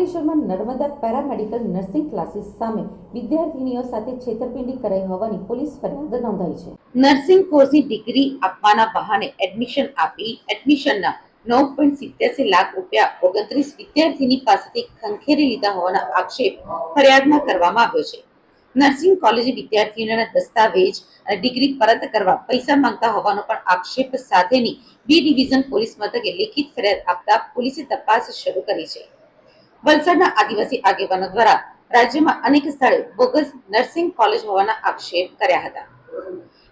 અંકલેશ્વરમાં Narmada paramedical nursing classes સામે વિદ્યાર્થીનીઓ સાથે છેતરપિંડી કરાઈ હોવાની પોલીસ ફરિયાદ નોંધાઈ છે. નર્સિંગ કોર્સની ડિગ્રી આપવાના બહાને એડમિશન આપી એડમિશનના નવ પોઈન્ટ સિત્યાસી લાખ રૂપિયા ઓગણત્રીસ વિદ્યાર્થીની પાસેથી ખંખેરી લીધા હોવાના આક્ષેપ ફરિયાદમાં કરવામાં આવ્યો છે. નર્સિંગ કોલેજે વિદ્યાર્થીઓના દસ્તાવેજ અને ડિગ્રી પરત કરવા પૈસા માંગતા હોવાનો પણ આક્ષેપ સાથેની બી ડિવિઝન પોલીસ મથકે લેખિત ફરિયાદ આપતા પોલીસે તપાસ શરૂ કરી છે. વલસાડના આદિવાસી આગેવાનો દ્વારા રાજ્યમાં અનેક સ્થળે બોગસ નર્સિંગ કોલેજ હોવાના આક્ષેપ કર્યા હતા.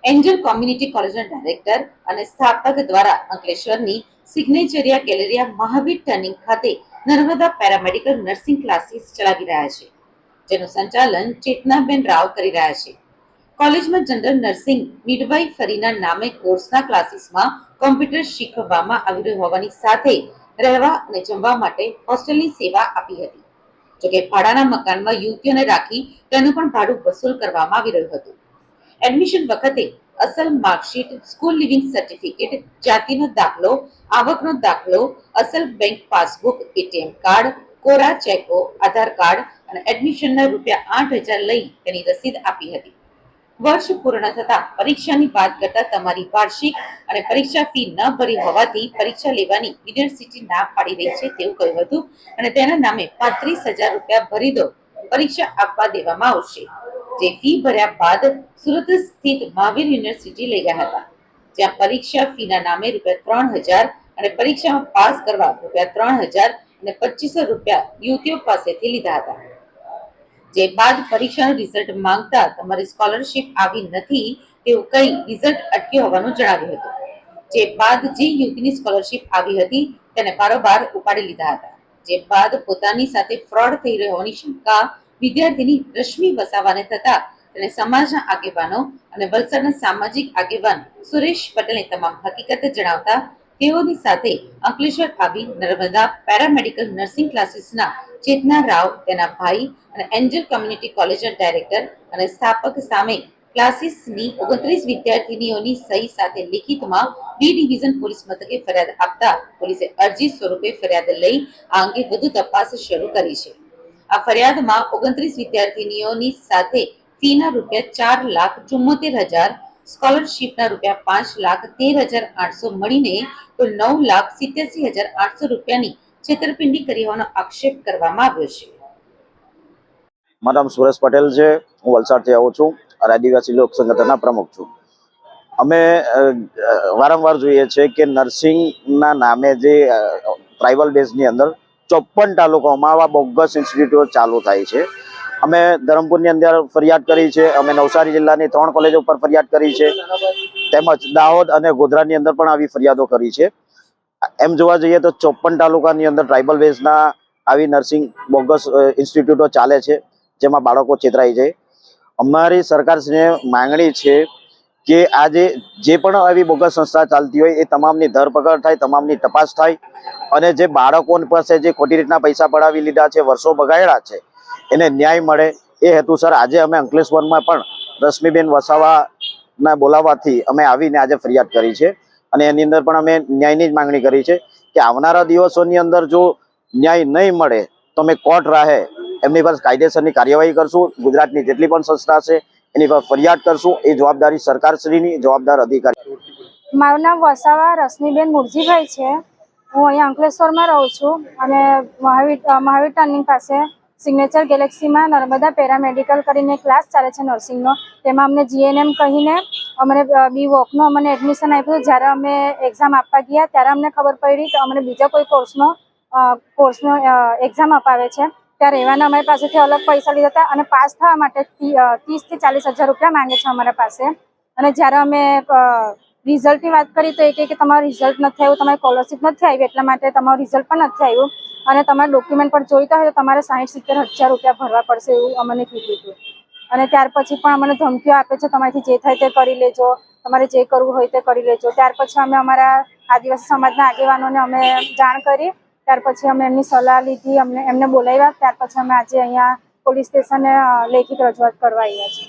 એન્જલ કોમ્યુનિટી કોલેજના ડાયરેક્ટર અને સ્થાપક દ્વારા અંકલેશ્વરની સિગ્નેચરિયા ગેલેરિયા મહાવીર ટર્નિંગ ખાતે નર્મદા પેરામેડિકલ નર્સિંગ ક્લાસીસ ચલાવી રહ્યા છે, જેનું સંચાલન ચેતનાબેન રાવ કરી રહ્યા છે. કોલેજમાં જનરલ નર્સિંગ મિડવાઇફરીના નામે કોર્સના ક્લાસીસમાં કોમ્પ્યુટર શીખવવામાં આવી રહ્યું હોવાની સાથે રહેવા અને જમવા માટે હોસ્ટેલની સેવા આપી હતી. જોકે ભાડાના મકાનમાં યુવતીઓને રાખી તેનું પણ ભાડું વસૂલ કરવામાં આવી રહ્યું હતું. એડમિશન વખતે અસલ માર્કશીટ, સ્કૂલ લિવિંગ સર્ટિફિકેટ, જાતિનો દાખલો, આવકનો દાખલો, અસલ બેંક પાસબુક, એટીએમ કાર્ડ, કોરા ચેકો, આધાર કાર્ડ અને એડમિશનના રૂપિયા આઠ હજાર લઈ તેની રસીદ આપી હતી. વર્ષ પૂર્ણ થતા પરીક્ષાની વાત કરતા તમારી વાર્ષિક અને પરીક્ષા ફી ન ભરી હોવાથી પરીક્ષા લેવાની યુનિવર્સિટી ના પાડી રહી છે તેવું કહ્યું હતું. અને તેના નામે પાંત્રીસ હજાર રૂપિયા ભરી દો. પરીક્ષા આપવા દેવામાં આવશે. જે ફી ભર્યા બાદ સુરત સ્થિત મહાવીર યુનિવર્સિટી લઈ ગયા હતા. જ્યાં પરીક્ષા ફીના નામે રૂપિયા ત્રણ હજાર અને પરીક્ષામાં પાસ કરવા રૂપિયા ત્રણ હજાર અને પચીસો રૂપિયા યુવતીઓ પાસેથી લીધા હતા. જે બાદ પરીક્ષાનું રિઝલ્ટ માંગતા તમારી સ્કોલરશિપ આવી નથી તેવું કહી રિઝલ્ટ અટક્યું હોવાનું જણાવ્યું હતું. જે બાદ જે યુવતીની સ્કોલરશિપ આવી હતી તેને બારોબાર ઉપાડી લીધા હતા. જે બાદ પોતાની સાથે ફ્રોડ થઈ રહ્યો હોવાની શંકા વિદ્યાર્થીની રશ્મિ વસાવાને થતા તેને સમાજના આગેવાનો અને વલસાડના સામાજિક આગેવાન સુરેશ પટેલને તમામ હકીકત જણાવતા તેઓની સાથે અંકલેશ્વર આવી નર્મદા પેરામેડિકલ નર્સિંગ ક્લાસીસના ચેતના રાવ, તેના ભાઈ અને એન્જલ કમ્યુનિટી કોલેજના ડાયરેક્ટર અને સ્થાપક સામે ક્લાસીસની ઓગણત્રીસ વિદ્યાર્થીનીઓની સહી સાથે લિખિતમાં બી ડિવિઝન પોલીસ મથકે ફરિયાદ આપતા પોલીસે અરજી સ્વરૂપે ફરિયાદ લઈ આ અંગે વધુ તપાસ શરૂ કરી છે. આ ફરિયાદમાં ઓગણત્રીસ વિદ્યાર્થીનીઓની સાથે ફીના રૂપિયા ચાર લાખ ચુમ્મોતેર હજાર સ્કોલરશીપના રૂપિયા પાંચ લાખ તેર હજાર આઠસો મળીને કુલ નવ લાખ સિત્યાસી હજાર આઠસો રૂપિયાની છેતરપિંડી કરી હોવાનો આક્ષેપ કરવામાં આવ્યો છે. મારું નામ સુરેશ પટેલ છે. હું વલસાડથી આવું છું. અને આદિવાસી લોક સંગઠનના પ્રમુખ છું. અમે વારંવાર જોઈએ છે કે નર્સિંગના નામે જે ટ્રાઇબલ બેઝની અંદર ચોપ્પન તાલુકાઓમાં આવા બોગસ ઇન્સ્ટિટ્યૂટો ચાલુ થાય છે. અમે ધરમપુરની અંદર ફરિયાદ કરી છે. અમે નવસારી જિલ્લાની ત્રણ કોલેજો પર ફરિયાદ કરી છે. તેમજ દાહોદ અને ગોધરાની અંદર પણ આવી ફરિયાદો કરી છે. એમ જોવા જઈએ તો ચોપન તાલુકાની અંદર ટ્રાઇબલ વેઝના આવી નર્સિંગ બોગસ ઇન્સ્ટિટ્યૂટો ચાલે છે, જેમાં બાળકો છેતરાઈ જાય. અમારી સરકારશ્રીને માંગણી છે કે આજે જે પણ આવી બોગસ સંસ્થા ચાલતી હોય એ તમામની ધરપકડ થાય, તમામની તપાસ થાય અને જે બાળકો પાસે જે ખોટી રીતના પૈસા પડાવી લીધા છે, વર્ષો બગાડ્યા છે એને ન્યાય મળે. એ હેતુસર આજે અમે અંકલેશ્વરમાં પણ રશ્મિબેન વસાવાના બોલાવવાથી અમે આવીને આજે ફરિયાદ કરી છે. અને એની અંદર પણ અમે ન્યાયની જ માંગણી કરી છે કે આવનારા દિવસોની અંદર જો ન્યાય નહીં મળે, તો અમે કોર્ટ રાહે એમની પર કાયદેસરની કાર્યવાહી કરશું. ગુજરાતની જેટલી પણ સંસ્થા છે, એની પર ફરિયાદ કરશું. એ જવાબદારી સરકારશ્રીની જવાબદાર અધિકારી. મારું નામ વસાવા રશ્મિબેન મુરજીભાઈ છે. હું અહીંયા અંકલેશ્વરમાં રહું છું અને મહાવીર મહાવીર ટર્નિંગ પાસે સિગ્નેચર ગેલેક્સીમાં નર્મદા પેરામેડિકલ કરીને ક્લાસ ચાલે છે નર્સિંગનો તેમાં અમને જીએનએમ કહીને અમને બી વોકનું અમને એડમિશન આપ્યું જ્યારે અમે એક્ઝામ આપવા ગયા, ત્યારે અમને ખબર પડી કે અમને બીજા કોઈ કોર્સનો કોર્સનો એક્ઝામ અપાવે છે. ત્યારે એવાના અમારી પાસેથી અલગ પૈસા લીધા હતા અને પાસ થવા માટે ત્રીસથી ચાલીસ હજાર રૂપિયા માંગે છે અમારા પાસે. અને જ્યારે અમે રિઝલ્ટની વાત કરી તો એ કે તમારું રિઝલ્ટ નથી આવ્યું, તમારી સ્કોલરશીપ નથી આવી, એટલા માટે તમારું રિઝલ્ટ પણ નથી આવ્યું. અને તમારા ડોક્યુમેન્ટ પણ જોઈતા હોય તો તમારે સાઠ સિત્તેર, હજાર રૂપિયા ભરવા પડશે એવું અમને કીધું હતું. અને ત્યાર પછી પણ અમને ધમકીઓ આપે છે, તમારાથી જે થાય તે કરી લેજો, તમારે જે કરવું હોય તે કરી લેજો. ત્યાર પછી અમે અમારા આદિવાસી સમાજના આગેવાનોને અમે જાણ કરી, ત્યાર પછી અમે એમની સલાહ લીધી, અમને એમને બોલાવ્યા, ત્યાર પછી અમે આજે અહીંયા પોલીસ સ્ટેશને લેખિત રજૂઆત કરવા આવ્યા છીએ.